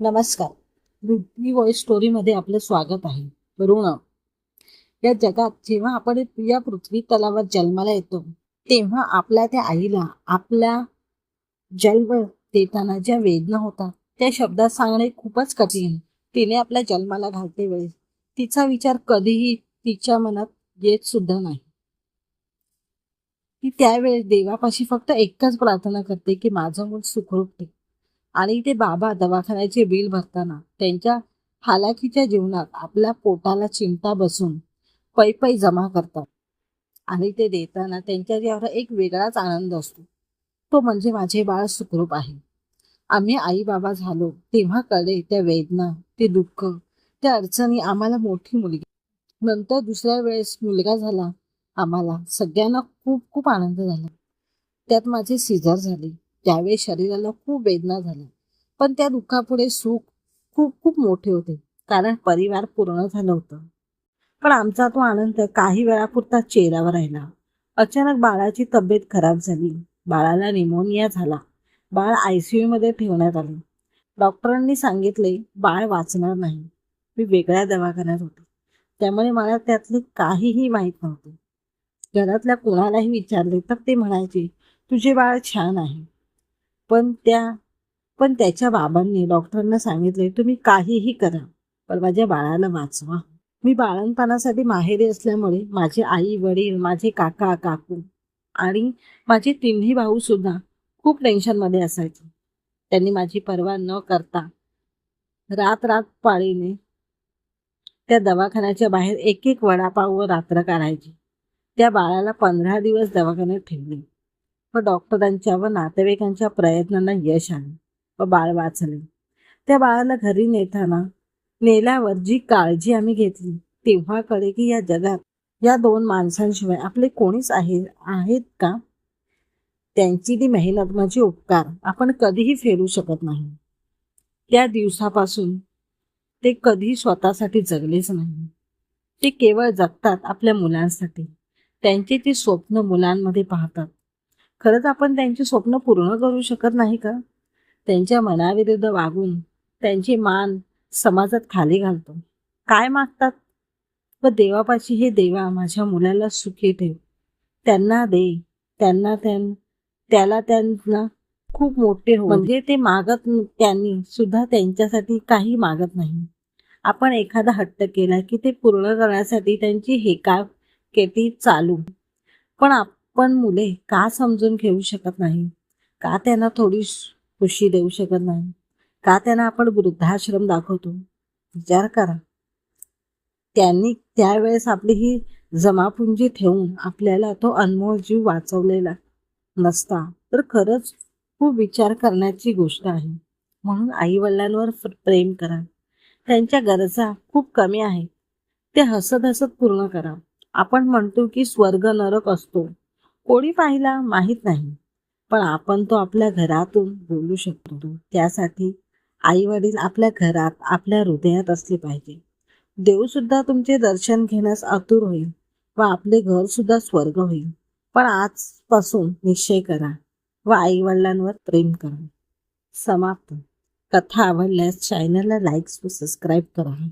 नमस्कार. पृथ्वी वॉइस स्टोरीमध्ये आपलं स्वागत आहे. ऋण या जगात जेव्हा आपण या पृथ्वी तलावर जन्माला येतो तेव्हा आपल्या त्या आईला आपल्या जन्म देताना ज्या वेदना होतात त्या शब्दात सांगणे खूपच कठीण तिने आपल्या जन्माला घालते वेळेस तिचा विचार कधीही तिच्या मनात येत सुद्धा नाही. ती त्यावेळेस देवापाशी फक्त एकच प्रार्थना करते की माझं मूल सुखरूप आणि ते बाबा दवाखान्याचे बिल भरताना त्यांच्या हालाकीच्या जीवनात आपल्या पोटाला चिमटा बसून पै पै जमा करतात. आणि ते देताना त्यांच्या जीवावर एक वेगळाच आनंद असतो. तो म्हणजे माझे बाळ सुखरूप आहे. आम्ही आई बाबा झालो तेव्हा कळले त्या वेदना ते दुःख त्या अडचणी आम्हाला मोठी मुलगी. नंतर दुसऱ्या वेळेस मुलगा झाला आम्हाला सगळ्यांना खूप खूप आनंद झाला. त्यात माझे सिझर झाले. त्यावेळी शरीराला खूप वेदना झाल्या. पण त्या दुःखापुढे सुख खूप खूप मोठे होते. कारण परिवार पूर्ण झालं होतं. पण आमचा तो आनंद काही वेळापुरता चेहऱ्यावर राहिला. अचानक बाळाची तब्येत खराब झाली. बाळाला निमोनिया झाला. बाळ आयसीयूमध्ये ठेवण्यात आले. डॉक्टरांनी सांगितले बाळ वाचणार नाही. मी वेगळ्या दवाखान्यात होते. त्यामुळे मला त्यातले काहीही माहीत नव्हते. घरातल्या कोणालाही विचारले तर ते म्हणायचे तुझे बाळ छान आहे. पण त्या पण त्याच्या बाबांनी डॉक्टरांना सांगितले तुम्ही काहीही करा पण माझ्या बाळाला वाचवा. मी बाळणपणासाठी माहेरी असल्यामुळे माझे आई वडील माझे काका काकू आणि माझे तिन्ही भाऊ सुद्धा खूप टेन्शनमध्ये असायचे. त्यांनी माझी पर्वा न करता रात रात पाळीने त्या दवाखान्याच्या बाहेर एक एक वडापाव व रात्र काढायची. त्या बाळाला पंधरा दिवस दवाखान्यात ठेवले. व डॉक्टरांच्या व नातेवाईकांच्या प्रयत्नांना यश आले व बाळ वाचले. त्या बाळाला घरी नेताना नेल्यावर जी काळजी आम्ही घेतली तेव्हा कळे की या जगात या दोन माणसांशिवाय आपले कोणीच आहे आहेत का? त्यांची ती मेहनत माझे उपकार आपण कधीही फेरू शकत नाही. त्या दिवसापासून ते कधी स्वतःसाठी जगलेच नाही. ते केवळ जगतात आपल्या मुलांसाठी. त्यांचे ते स्वप्न मुलांमध्ये पाहतात. खरंच आपण त्यांची स्वप्न पूर्ण करू शकत नाही का? त्यांच्या मनाविरुद्ध वागून त्यांची मान समाजात खाली घालतो. काय मागतात? व देवापाशी हे देवा माझ्या मुलाला सुखी ठेव. त्यांना दे. त्यांना त्यां त्याला त्यांना खूप मोठे हो म्हणजे ते मागत त्यांनी सुद्धा त्यांच्यासाठी काही मागत नाही. आपण एखादा हट्ट केला की ते पूर्ण करण्यासाठी त्यांची हेका केटी चालू. पण पण मुले का समजून घेऊ शकत नाही? का त्यांना थोडी खुशी देऊ शकत नाही? का त्यांना आपण वृद्धाश्रम दाखवतो? विचार करा. त्यांनी त्यावेळेस आपली ही जमापुंजी ठेवून आपल्याला तो अनमोल जीव वाचवलेला नसता. तर खरंच खूप विचार करण्याची गोष्ट आहे. म्हणून आई वडिलांवर प्रेम करा. त्यांच्या गरजा खूप कमी आहेत. ते हसत हसत पूर्ण करा. आपण म्हणतो की स्वर्ग नरक असतो. कोणी पाहिला माहीत नाही. पण आपण तो आपल्या घरातून बोलू शकतो. त्यासाठी आई वडील आपल्या घरात आपल्या हृदयात असले पाहिजे. देवसुद्धा तुमचे दर्शन घेण्यास आतुर होईल व आपले घर सुद्धा स्वर्ग होईल. पण आजपासून निश्चय करा व आई वडिलांवर प्रेम करा. समाप्त. कथा आवडल्यास चॅनलला लाईक्स व सबस्क्राईब करा.